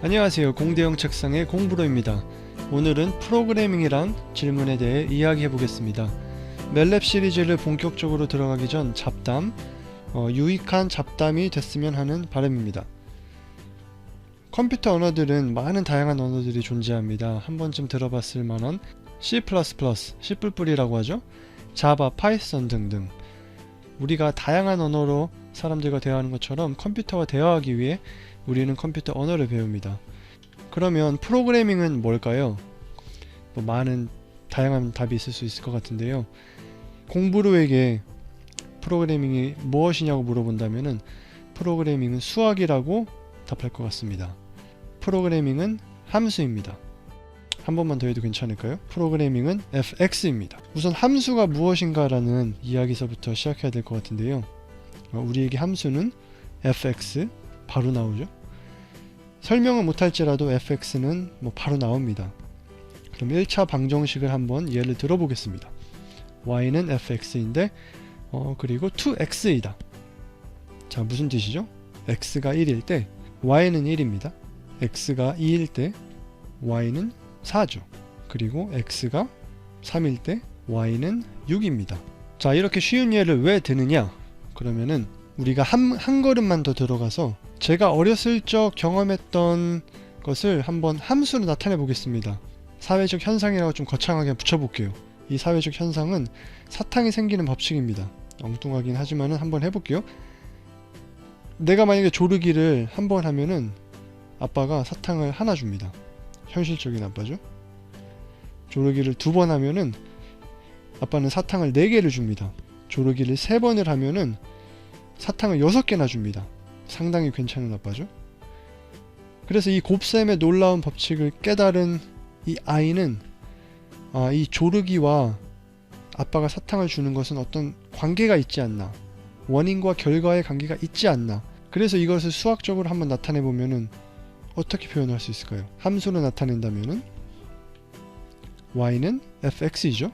안녕하세요. 공대형 책상의 공부로입니다. 오늘은 프로그래밍이란 질문에 대해 이야기해 보겠습니다. 멜랩 시리즈를 본격적으로 들어가기 전 잡담, 어, 유익한 잡담이 됐으면 하는 바람입니다. 컴퓨터 언어들은 많은 다양한 언어들이 존재합니다. 한 번쯤 들어봤을 만한 C++, C++이라고 하죠. 자바, 파이썬 등등. 우리가 다양한 언어로 사람들과 대화하는 것처럼 컴퓨터와 대화하기 위해 우리는 컴퓨터 언어를 배웁니다. 그러면 프로그래밍은 뭘까요? 뭐 많은 다양한 답이 있을 수 있을 것 같은데요. 공부로에게 프로그래밍이 무엇이냐고 물어본다면은 프로그래밍은 수학이라고 답할 것 같습니다. 프로그래밍은 함수입니다. 한 번만 더 해도 괜찮을까요? 프로그래밍은 fx입니다. 우선 함수가 무엇인가라는 이야기서부터 시작해야 될 것 같은데요. 어, 우리에게 함수는 fx 바로 나오죠. 설명을 못할지라도 fx는 뭐 바로 나옵니다. 그럼 1차 방정식을 한번 예를 들어보겠습니다. y는 fx인데 어, 그리고 2x이다. 자 무슨 뜻이죠? x가 1일 때 y는 1입니다. x가 2일 때 y는 4죠. 그리고 x가 3일 때 y는 6입니다. 자 이렇게 쉬운 예를 왜 드느냐? 그러면은 우리가 한, 한 걸음만 더 들어가서 제가 어렸을 적 경험했던 것을 한번 함수로 나타내 보겠습니다. 사회적 현상이라고 좀 거창하게 붙여볼게요. 이 사회적 현상은 사탕이 생기는 법칙입니다. 엉뚱하긴 하지만 한번 해볼게요. 내가 만약에 조르기를 한 번 하면은 아빠가 사탕을 하나 줍니다. 현실적인 아빠죠. 조르기를 두 번 하면은 아빠는 사탕을 네 개를 줍니다. 조르기를 세 번을 하면은 사탕을 여섯 개나 줍니다. 상당히 괜찮은 아빠죠. 그래서 이 곱셈의 놀라운 법칙을 깨달은 이 아이는 아, 이 조르기와 아빠가 사탕을 주는 것은 어떤 관계가 있지 않나 원인과 결과의 관계가 있지 않나 그래서 이것을 수학적으로 한번 나타내 보면은 어떻게 표현할 수 있을까요? 함수로 나타낸다면은 y는 fx이죠.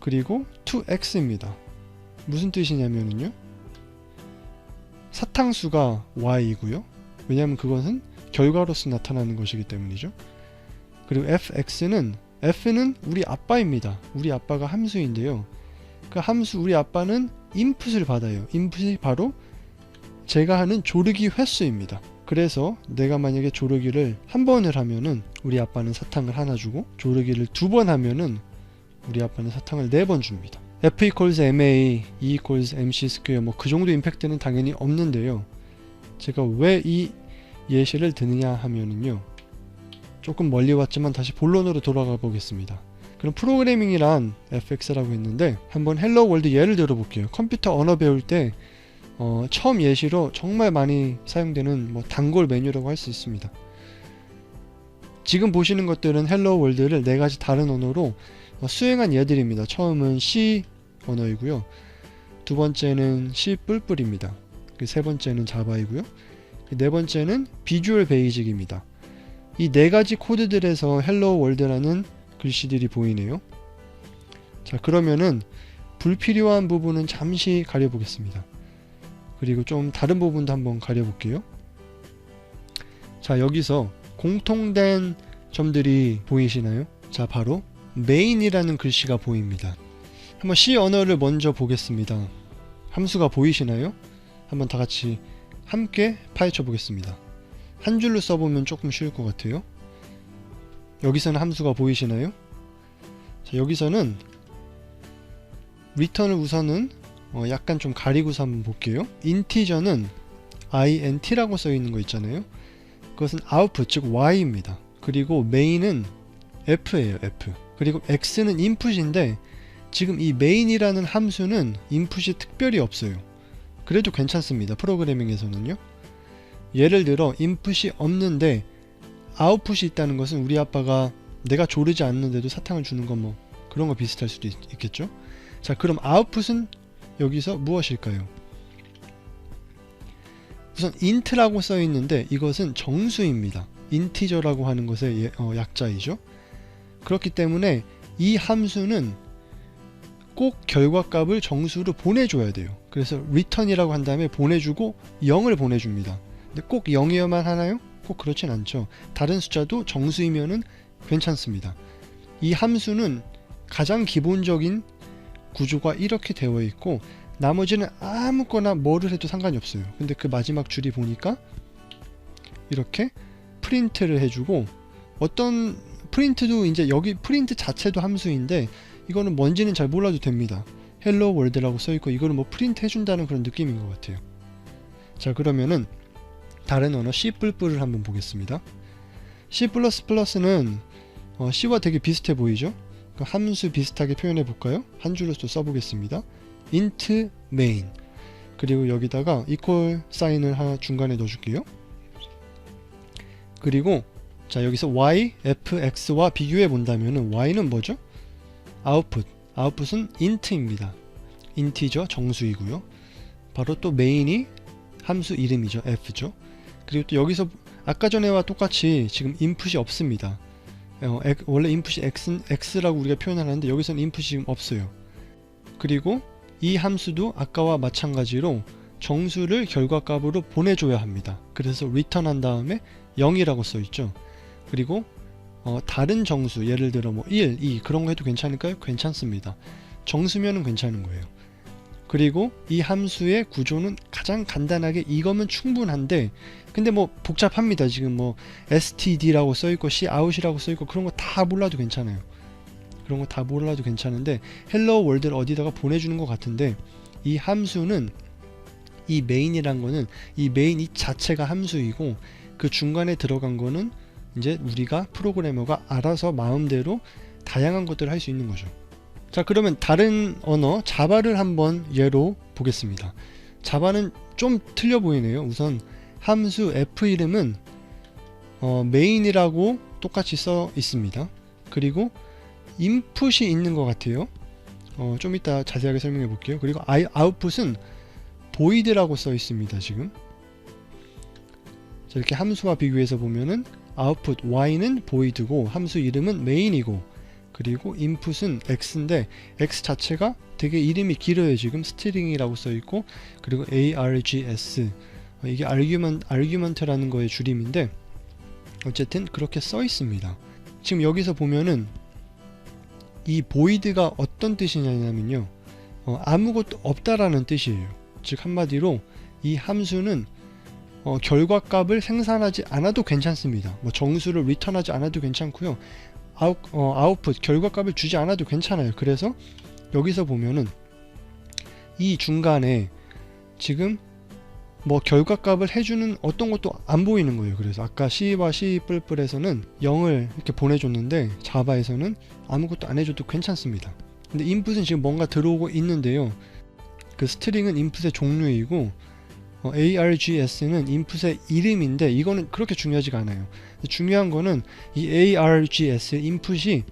그리고 2x입니다. 무슨 뜻이냐면요. 사탕수가 y이고요. 왜냐하면 그것은 결과로서 나타나는 것이기 때문이죠. 그리고 fx는 f는 우리 아빠입니다. 우리 아빠가 함수인데요. 그 함수 우리 아빠는 인풋을 받아요. 인풋이 바로 제가 하는 조르기 횟수입니다. 그래서 내가 만약에 조르기를 한 번을 하면은 우리 아빠는 사탕을 하나 주고 조르기를 두 번 하면은 우리 아빠는 사탕을 네 번 줍니다. F equals MA, E equals MC 스퀘어 뭐 그 정도 임팩트는 당연히 없는데요. 제가 왜 이 예시를 드느냐 하면은요. 조금 멀리 왔지만 다시 본론으로 돌아가 보겠습니다. 그럼 프로그래밍이란 FX라고 했는데 한번 헬로 월드 예를 들어 볼게요. 컴퓨터 언어 배울 때 어, 처음 예시로 정말 많이 사용되는 뭐 단골 메뉴라고 할 수 있습니다. 지금 보시는 것들은 헬로 월드를 네 가지 다른 언어로 어, 수행한 예들입니다. 처음은 C 언어이고요. 두 번째는 C 뿔뿔입니다. 그세 번째는 자바이고요. 그네 번째는 비주얼 베이직입니다. 이 네 가지 코드들에서 헬로 월드라는 글씨들이 보이네요. 자, 그러면은 불필요한 부분은 잠시 가려보겠습니다. 그리고 좀 다른 부분도 한번 가려볼게요. 자, 여기서 공통된 점들이 보이시나요? 자, 바로 메인이라는 글씨가 보입니다. 한번 C 언어를 먼저 보겠습니다. 함수가 보이시나요? 한번 다 같이 함께 파헤쳐 보겠습니다. 한 줄로 써보면 조금 쉬울 것 같아요. 여기서는 함수가 보이시나요? 자, 여기서는 리턴을 우선은 어, 약간 좀 가리고서 한번 볼게요. 인티저는 int라고 써 있는 거 있잖아요. 그것은 output 즉 y입니다. 그리고 main은 f예요, f. 그리고 x는 input인데 지금 이 main이라는 함수는 input이 특별히 없어요. 그래도 괜찮습니다. 프로그래밍에서는요. 예를 들어 input이 없는데 output이 있다는 것은 우리 아빠가 내가 조르지 않는데도 사탕을 주는 건 뭐 그런 거 비슷할 수도 있, 있겠죠. 자, 그럼 output은 여기서 무엇일까요? 우선 int라고 써 있는데 이것은 정수입니다. 인티저라고 하는 것의 예- 어, 약자이죠. 그렇기 때문에 이 함수는 꼭 결과값을 정수로 보내줘야 돼요. 그래서 return이라고 한 다음에 보내주고 0을 보내줍니다. 근데 꼭 0이어만 하나요? 꼭 그렇진 않죠. 다른 숫자도 정수이면은 괜찮습니다. 이 함수는 가장 기본적인 구조가 이렇게 되어 있고 나머지는 아무거나 뭐를 해도 상관이 없어요. 근데 그 마지막 줄이 보니까 이렇게 프린트를 해주고 어떤 프린트도 이제 여기 프린트 자체도 함수인데 이거는 뭔지는 잘 몰라도 됩니다. 헬로 월드라고 써있고 이거는 뭐 프린트 해준다는 그런 느낌인 것 같아요. 자 그러면은 다른 언어 C++을 한번 보겠습니다. C++는 어, C와 되게 비슷해 보이죠? 그 함수 비슷하게 표현해 볼까요? 한 줄로 또 써보겠습니다. int main 그리고 여기다가 equal 사인을 하나 중간에 넣어줄게요. 그리고 자 여기서 y, f, x와 비교해 본다면 은 y는 뭐죠? Output, output은 int입니다. int죠, 정수이고요. 바로 또 main이 함수 이름이죠, f죠. 그리고 또 여기서 아까 전에와 똑같이 지금 input이 없습니다. 어, 액- 원래 input이 x, x라고 우리가 표현하는데 여기서는 input이 지금 없어요. 그리고 이 함수도 아까와 마찬가지로 정수를 결과값으로 보내줘야 합니다. 그래서 return 한 다음에 0이라고 써있죠. 그리고 어, 다른 정수 예를 들어 뭐 1, 2 그런 거 해도 괜찮을까요? 괜찮습니다. 정수면은 괜찮은 거예요. 그리고 이 함수의 구조는 가장 간단하게 이거면 충분한데 근데 뭐 복잡합니다. 지금 뭐 std라고 써있고 cout이라고 써있고 그런 거 다 몰라도 괜찮아요. 그런 거 다 몰라도 괜찮은데 헬로 월드를 어디다가 보내주는 것 같은데 이 함수는 이 메인이란 거는 이 메인 이 자체가 함수이고 그 중간에 들어간 거는 이제 우리가 프로그래머가 알아서 마음대로 다양한 것들을 할 수 있는 거죠. 자 그러면 다른 언어 자바를 한번 예로 보겠습니다. 자바는 좀 틀려 보이네요. 우선 함수 f 이름은 어, 메인이라고 똑같이 써 있습니다. 그리고 인풋이 있는 것 같아요. 어, 좀 이따 자세하게 설명해 볼게요. 그리고 아이, 아웃풋은 void라고 써 있습니다. 지금 자, 이렇게 함수와 비교해서 보면은 output y는 void고 함수 이름은 main이고 그리고 input은 x인데 x 자체가 되게 이름이 길어요. 지금 string이라고 써 있고 그리고 args 어, 이게 argument argument라는 거의 줄임인데 어쨌든 그렇게 써 있습니다. 지금 여기서 보면은 이 void가 어떤 뜻이냐면요. 어, 아무것도 없다라는 뜻이에요. 즉 한마디로 이 함수는 어, 결과값을 생산하지 않아도 괜찮습니다. 뭐 정수를 리턴하지 않아도 괜찮고요. 아웃, 어, 아웃풋 결과값을 주지 않아도 괜찮아요. 그래서 여기서 보면은 이 중간에 지금 뭐 결과값을 해주는 어떤 것도 안 보이는 거예요. 그래서 아까 C와 C++에서는 0을 이렇게 보내줬는데 자바에서는 아무것도 안 해줘도 괜찮습니다. 근데 인풋은 지금 뭔가 들어오고 있는데요. 그 스트링은 인풋의 종류이고 어, args는 인풋의 이름인데 이거는 그렇게 중요하지가 않아요. 중요한 거는 이 args 인풋이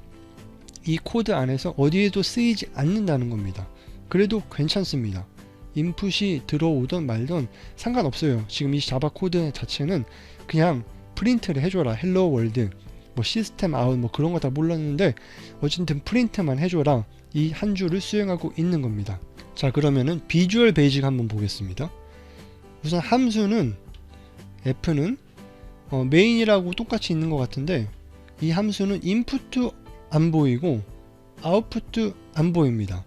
이 코드 안에서 어디에도 쓰이지 않는다는 겁니다. 그래도 괜찮습니다. 인풋이 들어오던 말던 상관없어요. 지금 이 자바 코드 자체는 그냥 프린트를 해줘라. 헬로 월드, 뭐 시스템 아웃 뭐 그런 거 다 몰랐는데 어쨌든 프린트만 해줘라. 이 한 줄을 수행하고 있는 겁니다. 자 그러면은 비주얼 베이직 한번 보겠습니다. 우선 함수는 f는 어, 메인이라고 똑같이 있는 것 같은데 이 함수는 인풋도 안 보이고 아웃풋도 안 보입니다.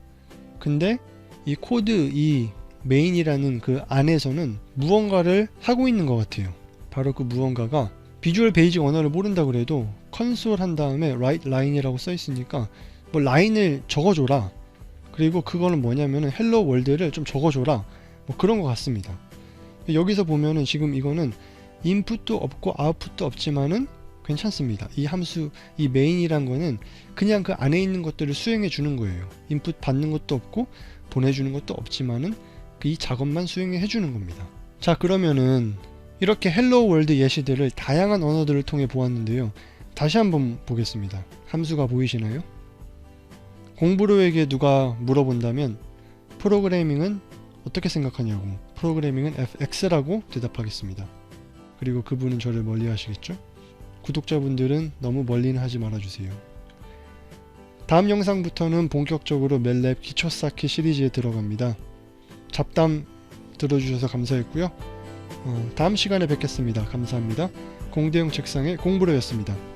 근데 이 코드 이 메인이라는 그 안에서는 무언가를 하고 있는 것 같아요. 바로 그 무언가가 비주얼 베이직 언어를 모른다 그래도 컨솔 한 다음에 write line이라고 써 있으니까 뭐 라인을 적어줘라. 그리고 그거는 뭐냐면은 헬로 월드를 좀 적어줘라. 뭐 그런 것 같습니다. 여기서 보면은 지금 이거는 인풋도 없고 아웃풋도 없지만은 괜찮습니다. 이 함수 이 메인이란 거는 그냥 그 안에 있는 것들을 수행해 주는 거예요. 인풋 받는 것도 없고 보내주는 것도 없지만은 그 이 작업만 수행해 주는 겁니다. 자 그러면은 이렇게 헬로 월드 예시들을 다양한 언어들을 통해 보았는데요. 다시 한번 보겠습니다. 함수가 보이시나요? 공부로에게 누가 물어본다면 프로그래밍은 어떻게 생각하냐고 프로그래밍은 FX라고 대답하겠습니다. 그리고 그분은 저를 멀리 하시겠죠? 구독자분들은 너무 멀리는 하지 말아주세요. 다음 영상부터는 본격적으로 멜랩 기초 쌓기 시리즈에 들어갑니다. 잡담 들어주셔서 감사했고요. 어, 다음 시간에 뵙겠습니다. 감사합니다. 공대용 책상의 공부로였습니다.